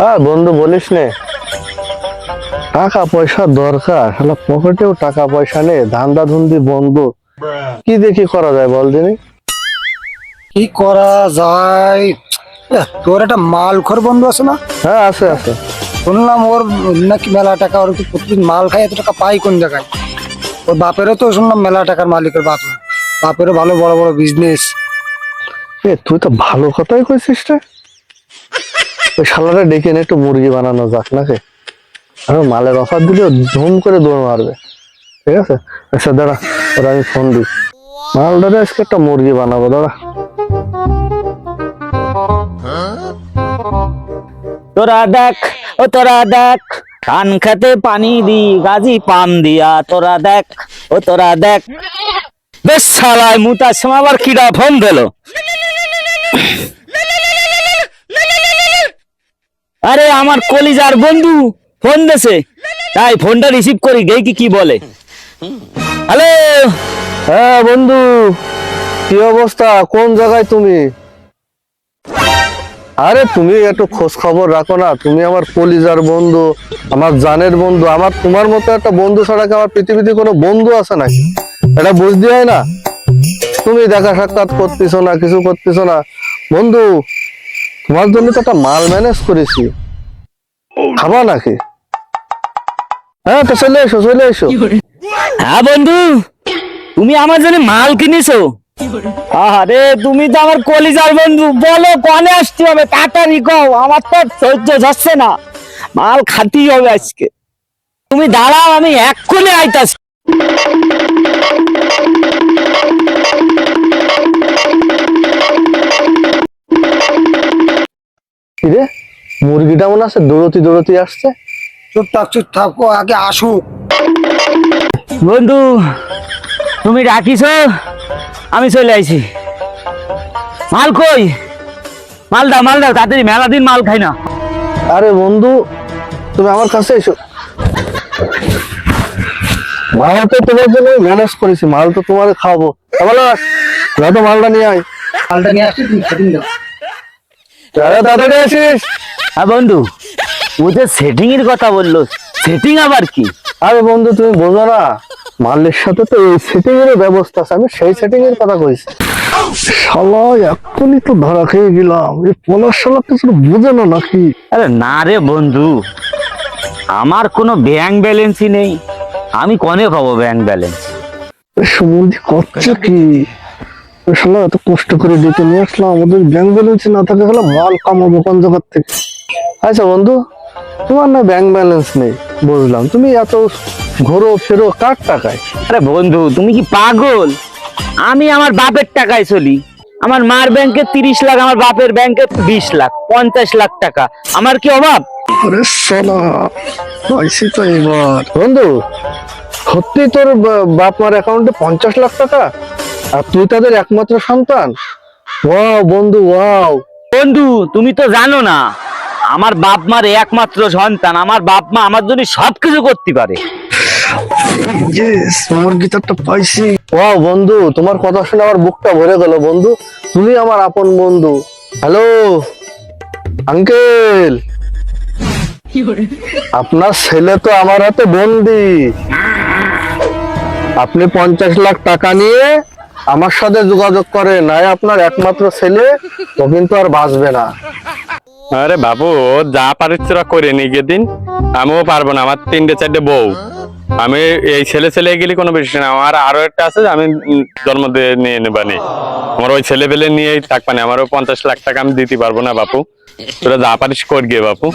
হ্যাঁ বন্ধু বলিস নে। টাকা পয়সা দরকার শালা পকেটেও টাকা পয়সা নেই ধান্দা ধুন্দি বন্ধ। কি দেখি করা যায় বল দিনি? কি করা যায়? তোর একটা মালখোর বন্ধু আছে না? হ্যাঁ আছে আছে। শুনলাম ওর নাকি মেলা টাকা ওর কি প্রতিদিন মাল খায় এত টাকা পাই কোন জায়গায়? ওর বাপেরও তো শুনলাম মেলা টাকার মালিকের বাপ। বাপেরও ভালো বড় বড় বিজনেস এ তুই তো ভালো কথাই কইছিস রে। ওই শালাটা ডেকে এনে একটু মুরগি বানানো যাক নাকি? আর মালের অফার দিলে ধুম করে দৌড় মারবে। ঠিক আছে? আচ্ছা দাঁড়া, ওরা আমি ফোন দিই। মালদারে আজকে একটা মুরগি বানাবো, দাঁড়া। তোরা দেখ, ও তোরা দেখ, ধান খেতে পানি দি, গাজি পাম দিয়া, তোরা দেখ, ও তোরা দেখ। বেশ শালায় সময় আবার কিরা ফোন দিল আরে আমার কলিজার বন্ধু ফোন দেছে। তাই ফোনটা রিসিভ করি, দেখি কি কি বলে। হ্যালো হ্যাঁ বন্ধু। কি অবস্থা? কোন জায়গায় তুমি? আরে, তুমি একটু খোঁজ খবর রাখো না। তুমি আমার কলিজার বন্ধু, আমার জানের বন্ধু, আমার তোমার মতো একটা বন্ধু ছাড়া আমার পৃথিবীতে কোনো বন্ধু আছে নাকি? এটা বুঝতে হয় না? তুমি দেখা সাক্ষাৎ করতেছো না, কিছু করতেছো না। বন্ধু, তোমার জন্য তো একটা মাল ম্যানেজ করেছি। খাবা নাকি? হ্যাঁ তো চলে এসো চলে এসো। হ্যাঁ বন্ধু তুমি আমার জন্য মাল কিনেছো। আরে তুমি তো আমার কলিজার বন্ধু। বলো কনে আসতে হবে? তাড়াতাড়ি কও আমার তো সহ্য যাচ্ছে না। মাল খাতেই হবে আজকে। তুমি দাঁড়াও আমি এক্ষুনি আইতাছি। কি রে? মুরগিটা মনে আছে দৌড়তি দৌড়তি আসছে? চুপ থাক চুপ থাক আগে আসুক। বন্ধু তুমি ডাকিছো আমি চলে আইছি। মাল কই? মাল দাও মাল দাও তাড়াতাড়ি মেলা দিন মাল খাই না। আরে বন্ধু তুমি আমার কাছে এসো। মাল তো তোমার জন্য ম্যানেজ করেছি মাল তো তোমার খাওয়াবো। বলো তো মালটা নিয়ে আয়। মালটা নিয়ে আসছি তুমি দাও আরে তাড়াতাড়ি আসিস। হ্যাঁ বন্ধু ও যে সেটিং এর কথা বলল সেটিং আবার কি? আরে বন্ধু তুমি বোঝো না মালের সাথে তো এই সেটিং এর ব্যবস্থা আছে আমি সেই সেটিং এর কথা কইছি। শালা এক্ষুনি তো ধরা খেয়ে গেলাম এই পলাশ শালা কিছু বুঝে না নাকি? আরে না রে বন্ধু আমার কোনো ব্যাংক ব্যালেন্সই নেই আমি কনে পাবো ব্যাংক ব্যালেন্স সমুদ্র করছে কি? শালা এত কষ্ট করে ডেকে নিয়ে আসলাম আমাদের ব্যাংক ব্যালেন্স না থাকে হলো মাল কামাবো কোন জায়গার থেকে? আচ্ছা বন্ধু তোমার না ব্যাংক ব্যালেন্স নেই বুঝলাম। তুমি এত ঘোরো ফেরো কার টাকায়? আরে বন্ধু তুমি কি পাগল? আমি আমার বাপের টাকায় চলি। আমার মার ব্যাংকে তিরিশ লাখ আমার বাপের ব্যাংকে বিশ লাখ পঞ্চাশ লাখ টাকা। আমার কি অভাব? আরে শালা পাইছি তো এবার। বন্ধু সত্যি তোর বা- বাপ মার অ্যাকাউন্টে পঞ্চাশ লাখ টাকা? আর তুই তাদের একমাত্র সন্তান? ওয়াও বন্ধু ওয়াও। বন্ধু তুমি তো জানো না আমার বাপ মার একমাত্র সন্তান আমার বাপ মা আমার জন্য সবকিছু করতে পারে। পাইছি। ওয়াও বন্ধু তোমার কথা শুনে আমার বুকটা ভরে গেল বন্ধু। তুমি আমার আপন বন্ধু। Hello uncle. আপনার ছেলে তো আমার হাতে বন্দি। আপনি পঞ্চাশ লাখ টাকা নিয়ে আমার সাথে যোগাযোগ করে নাই আপনার একমাত্র ছেলে ও কিন্তু আর বাঁচবে না। আরে বাবু যা পারিস তোরা করে নি গিয়ে দিন আমিও পারব না, আমার তিনটে চারটে বউ। আমি এই ছেলে ছেলে গেলে কোনো বিষয় না। আমার আরও একটা আছে আমি জন্ম দিয়ে নিয়ে নেবানি আমার ওই ছেলে পেলে নিয়েই থাকবানি আমারও পঞ্চাশ লাখ টাকা আমি দিতে পারব না বাপু। তোরা যা পারিস কর গিয়ে বাপু।